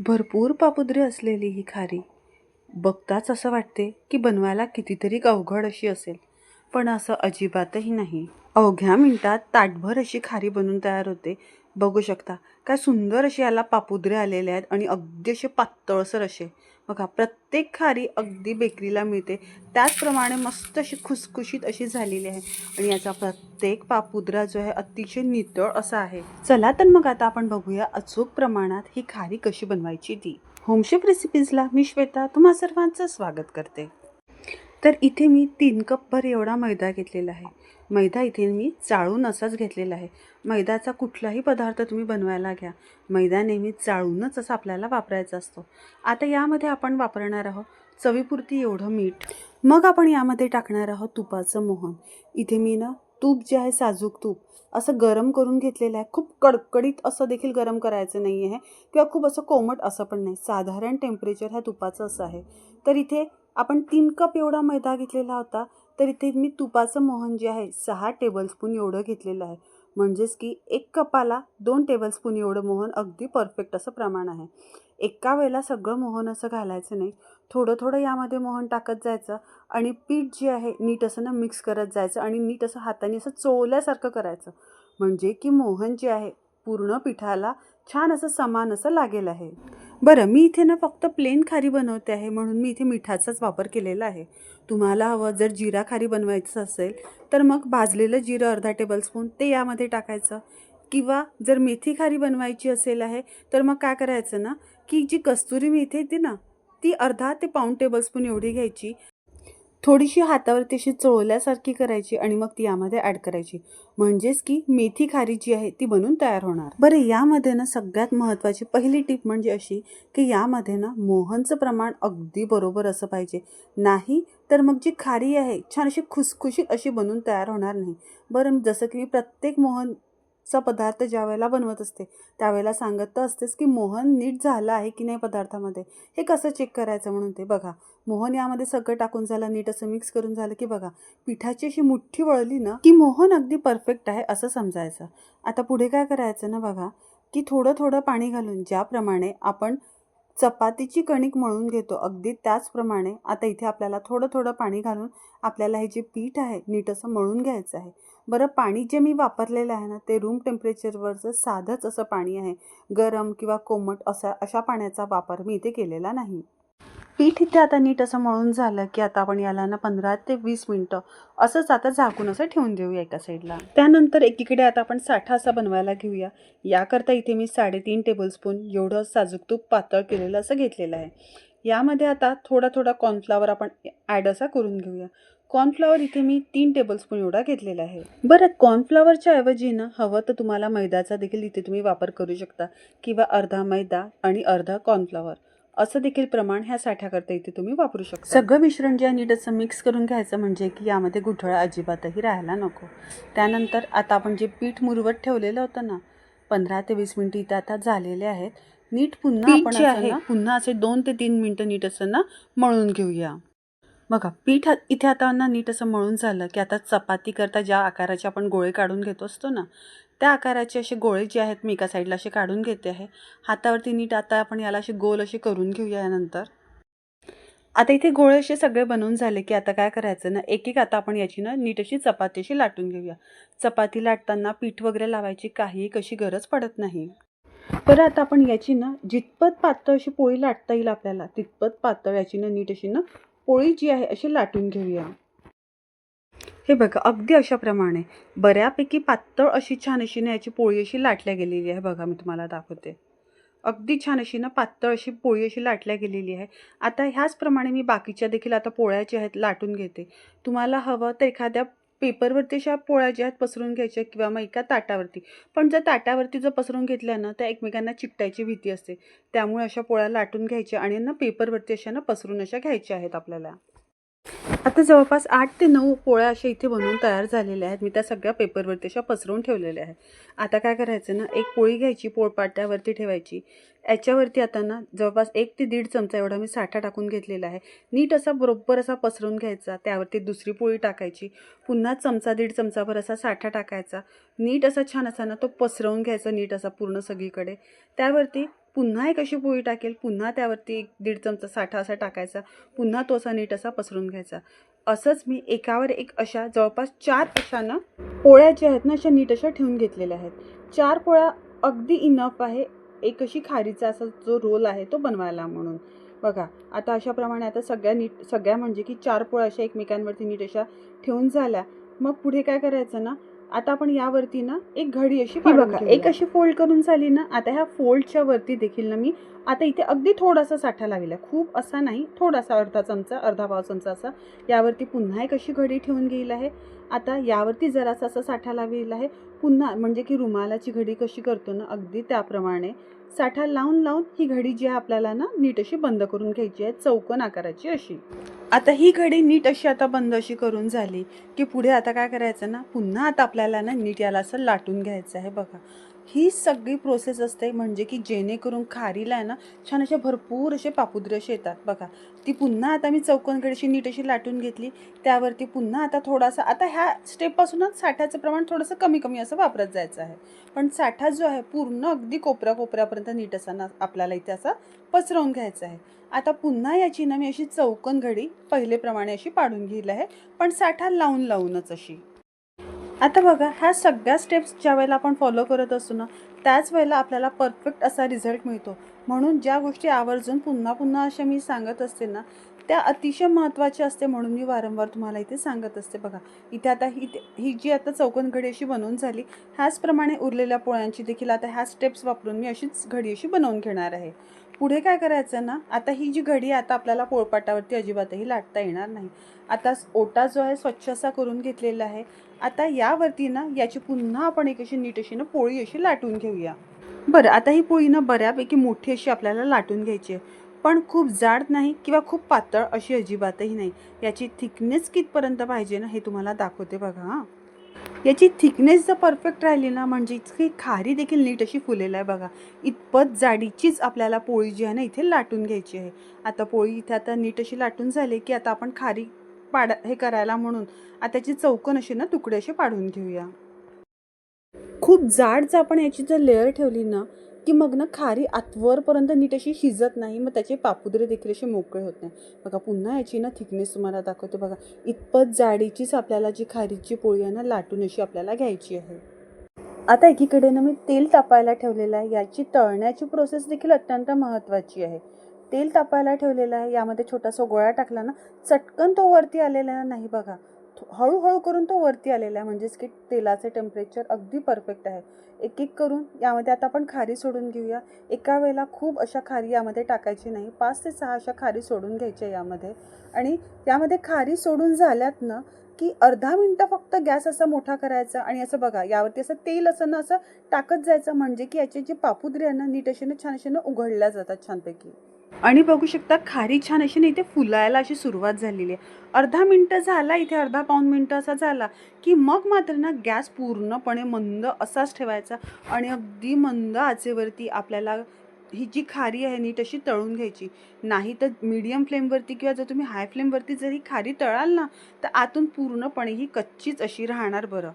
भरपूर पापुद्रे असलेली ही खारी. बघताच असं वाटते की बनवायला कितीतरी अवघड अशी असेल. पण असं अजिबातही नाही. अवघ्या मिनटात ताटभर अशी खारी बनून तयार होते. बघू शकता. काय सुंदर असे याला पापुद्रे आलेले आहेत आणि अगदी असे पातळसर असे. बघा प्रत्येक खारी अगदी बेकरीला मिळते. त्याचप्रमाणे मस्त अशी खुसखुशीत अशी झालेली आहे. आणि याचा प्रत्येक पापुद्रा जो आहे अतिशय नितळ असा आहे. चला तर मग आता आपण बघूया अचूक प्रमाणात ही खारी कशी बनवायची ती. होमशेफ रेसिपीजला मी श्वेता तुम्हा सर्वांचं स्वागत करते. तर इथे मी तीन कपभर एवढा मैदा घेतलेला आहे. मैदा इथे मी चाळून असाच घेतलेला आहे. मैद्याचा कुठलाही पदार्थ तुम्ही बनवायला घ्या. मैदा नेहमी चाळूनच असा आपल्याला वापरायचा असतो. आता यामध्ये आपण वापरणार आहोत चवीपुरती एवढं मीठ. मग आपण यामध्ये टाकणार आहोत तुपाचं मोहन. इथे मी ना तूप जे आहे साजूक तूप असं गरम करून घेतलेलं आहे. खूप कडकडीत असं देखील गरम करायचं नाही आहे किंवा खूप असं कोमट असं पण नाही. साधारण टेम्परेचर ह्या तुपाचं असं आहे. तर इथे आपण तीन कप एवढा मैदा घेतलेला होता तर इथे मी तुपाचं मोहन जे आहे सहा टेबलस्पून एवढं घेतलेलं आहे. म्हणजेच की एक कपाला दोन टेबलस्पून एवढं मोहन अगदी परफेक्ट असं प्रमाण आहे. एका वेळेला सगळं मोहन असं घालायचं नाही. थोडं थोडं यामध्ये मोहन टाकत जायचं आणि पीठ जे आहे नीट असं ना मिक्स करत जायचं आणि नीट असं हाताने असं चोवल्यासारखं करायचं. म्हणजे की मोहन जे आहे पूर्ण पिठाला छान असं समान असं लागेल आहे. बरं मी इथे ना फक्त प्लेन खारी बनवते आहे म्हणून मी इथे मिठाचाच वापर केलेला आहे. तुम्हाला हवं जर जिरा खारी बनवायचं असेल तर मग भाजलेलं जिरं अर्धा टेबलस्पून ते यामध्ये टाकायचं. किंवा जर मेथी खारी बनवायची असेल आहे तर मग काय करायचं ना की जी कस्तुरी मेथी येते ना ती अर्धा ते पाऊण टेबलस्पून एवढी घ्यायची. थोडीशी हातावरती अशी चोळल्यासारखी करायची आणि मग ती यामध्ये ॲड करायची. म्हणजेच की मेथी खारी जी आहे ती बनून तयार होणार. बरं यामध्ये ना सगळ्यात महत्त्वाची पहिली टीप म्हणजे अशी की यामध्ये ना मोहनचं प्रमाण अगदी बरोबर असं पाहिजे. नाही तर मग जी खारी आहे छान अशी खुसखुशीत अशी बनून तयार होणार नाही. बरं जसं की मी प्रत्येक मोहन चा पदार्थ ज्या वेळेला बनवत असते त्यावेळेला सांगत तर असतेच की मोहन नीट झालं आहे की नाही पदार्थामध्ये? हे कसं चेक करायचं म्हणून ते बघा. मोहन यामध्ये सगळं टाकून झालं नीट असं मिक्स करून झालं की बघा. पिठाची अशी मुठ्ठी वळली ना की मोहन अगदी परफेक्ट आहे असं समजायचं. आता पुढे काय करायचं ना बघा की थोडं थोडं पाणी घालून ज्याप्रमाणे आपण चपातीची कणिक मळून घेतो अगदी त्याचप्रमाणे आता इथे आपल्याला थोडं थोडं पाणी घालून आपल्याला हे जे पीठ आहे नीट असं मळून घ्यायचं आहे. बरं पाणी जे मी वापरलेलं आहे ना ते रूम टेम्परेचरवरचं साधंच असं पाणी आहे गरम किंवा कोमट असा अशा पाण्याचा वापर मी इथे केलेला नाही. पीठ इथे आता नीट असं मळून झालं की आता आपण याला ना पंधरा ते वीस मिनटं असंच आता झाकून असं ठेवून देऊया एका साईडला त्यानंतर एकीकडे आता आपण साठा असा बनवायला घेऊया. याकरता इथे मी साडेतीन टेबलस्पून एवढं साजूक तूप पातळ केलेलं असं घेतलेलं आहे. यामध्ये आता थोडा थोडा कॉर्नफ्लावर आपण ॲड असा करून घेऊया. कॉर्नफ्लॉवर इथे मी तीन टेबलस्पून एवढा घेतलेला आहे. बरं कॉर्नफ्लॉवरच्या ऐवजी ना हवं तर तुम्हाला मैद्याचा देखील इथे तुम्ही वापर करू शकता. किंवा अर्धा मैदा आणि अर्धा कॉर्नफ्लॉवर. असं देखील प्रमाण ह्या साठ्याकरता इथे तुम्ही वापरू शकता. सगळं मिश्रण जे आहे नीट असं मिक्स करून घ्यायचं म्हणजे की यामध्ये गुठळा अजिबातही राहायला नको. त्यानंतर आता आपण जे पीठ मुरवत ठेवलेलं होतं ना पंधरा ते वीस मिनिटं इथे आता झालेले आहेत. नीट पुन्हा आपण पुन्हा असे दोन ते तीन मिनटं नीट असं ना मळून घेऊया. बघा पीठ इथे आता ना नीट असं मळून झालं की आता चपाती करता ज्या आकाराचे आपण गोळे काढून घेतो असतो ना त्या आकाराचे असे गोळे जे आहेत मी एका साईडला असे काढून घेते आहे. हातावरती नीट आता आपण याला असे गोल असे करून घेऊया यानंतर. आता इथे गोळे असे सगळे बनवून झाले की आता काय करायचं ना एक एक आता आपण याची ना नीट अशी चपाती अशी लाटून घेऊया. चपाती लाटताना पीठ वगैरे लावायची काही कशी गरज पडत नाही. बरं आता आपण याची ना जितपत पातळ अशी पोळी लाटता येईल आपल्याला तितपत पातळ याची ना नीट अशी ना पोळी जी आहे अशी लाटून घेऊया. हे बघा अगदी अशाप्रमाणे बऱ्यापैकी पातळ अशी छान अशी ना याची पोळी अशी लाटल्या गेलेली आहे बघा मी तुम्हाला दाखवते. अगदी छान अशी ना पातळ अशी पोळी अशी लाटल्या गेलेली आहे. आता ह्याचप्रमाणे मी बाकीच्या देखील आता पोळ्या ज्या आहेत लाटून घेते. तुम्हाला हवं तर एखाद्या पेपरवरती अशा पोळ्या ज्या आहेत पसरून घ्यायच्या किंवा मग एका ताटावरती. पण जर ताटावरती जर पसरून घेतल्या ना त्या एकमेकांना चिकटायची भीती असते. त्यामुळे अशा पोळ्या लाटून घ्यायच्या आणि ना पेपरवरती अशा ना पसरून अशा घ्यायच्या आहेत आपल्याला. आता जवळपास आठ ते नऊ पोळ्या अशा इथे बनवून तयार झालेल्या आहेत. मी त्या सगळ्या पेपरवरती अशा पसरवून ठेवलेल्या आहेत. आता काय करायचं ना एक पोळी घ्यायची पोळपाट्यावरती ठेवायची. याच्यावरती आता ना जवळपास एक ते दीड चमचा एवढा मी साठा टाकून घेतलेला आहे. नीट असा बरोबर असा पसरून घ्यायचा. त्यावरती दुसरी पोळी टाकायची. पुन्हा चमचा दीड चमचाभर असा साठा टाकायचा. नीट असा छान असा ना तो पसरवून घ्यायचा नीट असा पूर्ण सगळीकडे. त्यावरती पुन्हा एक अशी पोळी टाकेल पुन्हा त्यावरती एक दीड चमचा साठा असा टाकायचा पुन्हा तो असा नीट असा पसरून घ्यायचा. असंच मी एकावर एक अशा जवळपास चार अशा ना पोळ्या ज्या आहेत ना अशा नीट अशा ठेवून घेतलेल्या आहेत. चार पोळ्या अगदी इनफ आहे. एक अशी खारीचा असा जो रोल आहे तो बनवायला म्हणून. बघा आता अशाप्रमाणे आता सगळ्या नीट सगळ्या म्हणजे की चार पोळ्या अशा एकमेकांवरती नीट अशा ठेवून झाल्या. मग पुढे काय करायचं ना आता आपण यावरती ना एक घडी अशी बघा एक अशी फोल्ड करून झाली ना आता ह्या फोल्डच्या वरती देखील ना मी आता इथे अगदी थोडासा साठा लावला. खूप असा नाही थोडासा अर्धा चमचा अर्धा पाव चमचा असा. यावरती पुन्हा एक अशी घडी ठेवून घेईल आहे. आता यावरती जरासा असा साठा लावेल आहे. पुन्हा म्हणजे की रुमालाची घडी कशी करतो ना अगदी त्याप्रमाणे साठा लावून लावून ही घडी जी आहे आपल्याला ना नीट अशी बंद करून घ्यायची आहे. चौकोन आकाराची अशी. आता ही घडी नीट अशी आता बंद अशी करून झाली की पुढे आता काय करायचं ना पुन्हा आता आपल्याला ना नीट याला असं लाटून घ्यायचं आहे बघा. ही सगळी प्रोसेस असते म्हणजे की जेणेकरून खारीला आहे ना छान असे भरपूर असे पापुद्रे असे येतात. बघा ती पुन्हा आता मी चौकोनकडे अशी नीट अशी लाटून घेतली. त्यावरती पुन्हा आता थोडासा आता ह्या स्टेपपासूनच साठ्याचं प्रमाण थोडंसं कमी कमी असं वापरत जायचं आहे. पण साठा जो आहे पूर्ण अगदी कोपऱ्या कोपऱ्यापर्यंत नीट असा ना आपल्याला इथे असा पसरवून घ्यायचा आहे. आता पुन्हा याची ना मी अशी चौकन घडी पहिलेप्रमाणे अशी पाडून घेईल आहे. पण साठा लावून लावूनच अशी. आता बघा ह्या सगळ्या स्टेप्स ज्या वेळेला आपण फॉलो करत असतो ना त्याच वेळेला आपल्याला परफेक्ट असा रिझल्ट मिळतो. म्हणून ज्या गोष्टी आवर्जून पुन्हा पुन्हा अशा मी सांगत असते ना त्या अतिशय महत्त्वाच्या असते म्हणून मी वारंवार तुम्हाला इथे सांगत असते बघा. इथे आता ही ही जी आता चौकोन घडी अशी बनवून झाली ह्याचप्रमाणे उरलेल्या पोळ्यांची देखील आता ह्या स्टेप्स वापरून मी अशीच घडी अशी बनवून घेणार आहे. पुढे काय करायचं ना आता ही जी घडी आहे आता आपल्याला पोळपाटावरती अजिबातही लाटता येणार नाही. आता ओटा जो आहे स्वच्छ असा करून घेतलेला आहे. आता यावरती ना याची पुन्हा आपण एक अशी नीट अशी ना पोळी अशी लाटून घेऊया. बरं आता ही पोळी ना बऱ्यापैकी मोठी अशी आपल्याला लाटून घ्यायची आहे. पण खूप जाड नाही किंवा खूप पातळ अशी अजिबातही नाही. याची थिकनेस कितपर्यंत पाहिजे ना हे तुम्हाला दाखवते बघा हां. याची थिकनेस जर परफेक्ट राहिली ना म्हणजे इतकी खारी देखील नीट अशी फुलेलं आहे बघा. इतपत जाडीचीच आपल्याला पोळी जी आहे ना इथे लाटून घ्यायची आहे. आता पोळी इथे आता नीट अशी लाटून झाली की आता आपण खारी पाड हे करायला म्हणून आता त्याची चौकन अशी ना तुकडे असे पाडून घेऊया. खूप जाड जर आपण याची जर लेअर ठेवली ना की मग ना खारी आतवरपर्यंत नीट अशी शिजत नाही मग त्याचे पापुद्रे देखील असे मोकळे होत नाही. बघा पुन्हा याची ना थिकनेस तुम्हाला दाखवते बघा. इतपत जाडीचीच आपल्याला जी खारीची पोळी आहे ना लाटून अशी आपल्याला घ्यायची आहे. आता एकीकडे ना मी तेल तापायला ठेवलेलं आहे. याची तळण्याची प्रोसेस देखील अत्यंत महत्त्वाची आहे. तेल तापायला ठेवलेलं आहे. यामध्ये छोटासा गोळा टाकला ना चटकन तो वरती आलेला नाही बघा. हळूहळू करून तो वरती आलेला आहे. म्हणजेच की तेलाचे टेम्परेचर अगदी परफेक्ट आहे. एक एक करून यामध्ये आता आपण खारी सोडून घेऊया. एका वेळेला खूप अशा खारी यामध्ये टाकायची नाही. पाच ते सहा अशा खारी सोडून घ्यायच्या यामध्ये. आणि यामध्ये खारी सोडून झाल्यात ना की अर्धा मिनटं फक्त गॅस असा मोठा करायचा आणि असं बघा यावरती असं तेल असं ना असं टाकत जायचं. म्हणजे की याचे जे पापुद्रे आहे ना नीट असे छान असे ना उघडल्या जातात छानपैकी. आणि बघू शकता खारी छान अशी ना इथे फुलायला अशी सुरुवात झालेली आहे. अर्धा मिनटं झाला इथे अर्धा पाऊण मिनटं असा झाला की मग मात्र ना गॅस पूर्णपणे मंद असाच ठेवायचा आणि अगदी मंद आचेवरती आपल्याला ही जी खारी आहे नीट अशी तळून घ्यायची. नाही तर मीडियम फ्लेमवरती किंवा जर तुम्ही हाय फ्लेमवरती जर ही खारी तळाल ना तर आतून पूर्णपणे ही कच्चीच अशी राहणार बरं.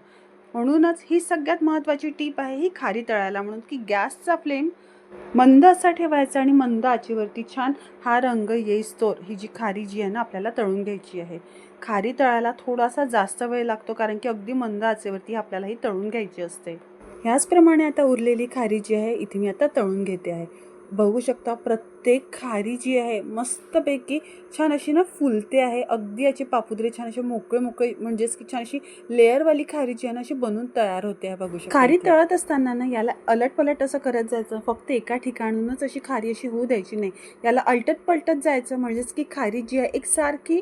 म्हणूनच ही सगळ्यात महत्त्वाची टीप आहे ही खारी तळायला. म्हणून की गॅसचा फ्लेम मंद असा ठेवायचा आणि मंद आचेवरती छान हा रंग येईस्तोर ही जी खारी जी आहे ना आपल्याला तळून घ्यायची आहे. खारी तळायला थोडासा जास्त वेळ लागतो कारण की अगदी मंद आचेवरती आपल्याला ही तळून घ्यायची असते. ह्याचप्रमाणे आता उरलेली खारी जी आहे इथे मी आता तळून घेते आहे. बघू शकता प्रत्येक खारी जी आहे मस्तपैकी छान अशी ना फुलते आहे. अगदी याचे पापुद्रे छान असे मोकळे मोकळे म्हणजेच की छान अशी लेअरवाली खारी जी आहे ना अशी बनून तयार होते आहे बघू शकता खारी तळत असताना ना याला अलट पलट असं करत जायचं. फक्त एका ठिकाणूनच अशी खारी अशी होऊ द्यायची नाही. याला अलटत पलटत जायचं म्हणजेच की खारी जी आहे एकसारखी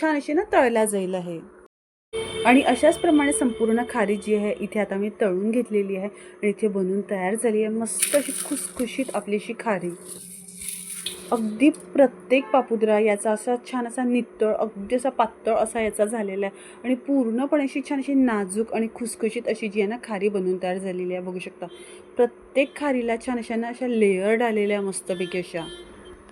छान अशी ना तळल्या जाईल आहे. आणि अशाच प्रमाणे संपूर्ण खारी जी आहे इथे आता मी तळून घेतलेली आहे आणि इथे बनवून तयार झाली आहे. मस्त अशी खुसखुशीत आपलीशी खारी. अगदी प्रत्येक पापुद्रा याचा असा छान असा नितळ अगदी असा पातळ असा याचा झालेला आहे. आणि पूर्णपणे अशी छान अशी नाजूक आणि खुसखुशीत अशी जी आहे ना खारी बनवून तयार झालेली आहे. बघू शकता. प्रत्येक खारीला छान अशा ना अशा लेयर्ड आलेल्या मस्तपैकी अशा.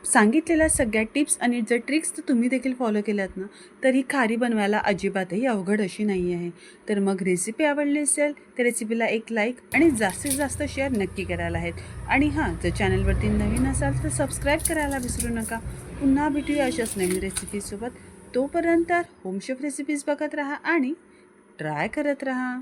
सांगितलेल्या सगळ्या टिप्स आणि जर ट्रिक्स तर तुम्ही देखील फॉलो केल्यात ना तर ही खारी बनवायला अजिबातही अवघड अशी नाही आहे. तर मग रेसिपी आवडली असेल तर रेसिपीला एक लाईक आणि जास्तीत जास्त शेअर नक्की करायला आहेत. आणि हां जर चॅनलवरती नवीन असाल तर सबस्क्राईब करायला विसरू नका. पुन्हा भेटूया अशाच नवीन रेसिपीसोबत तोपर्यंत होमशेफ रेसिपीज बघत राहा आणि ट्राय करत राहा.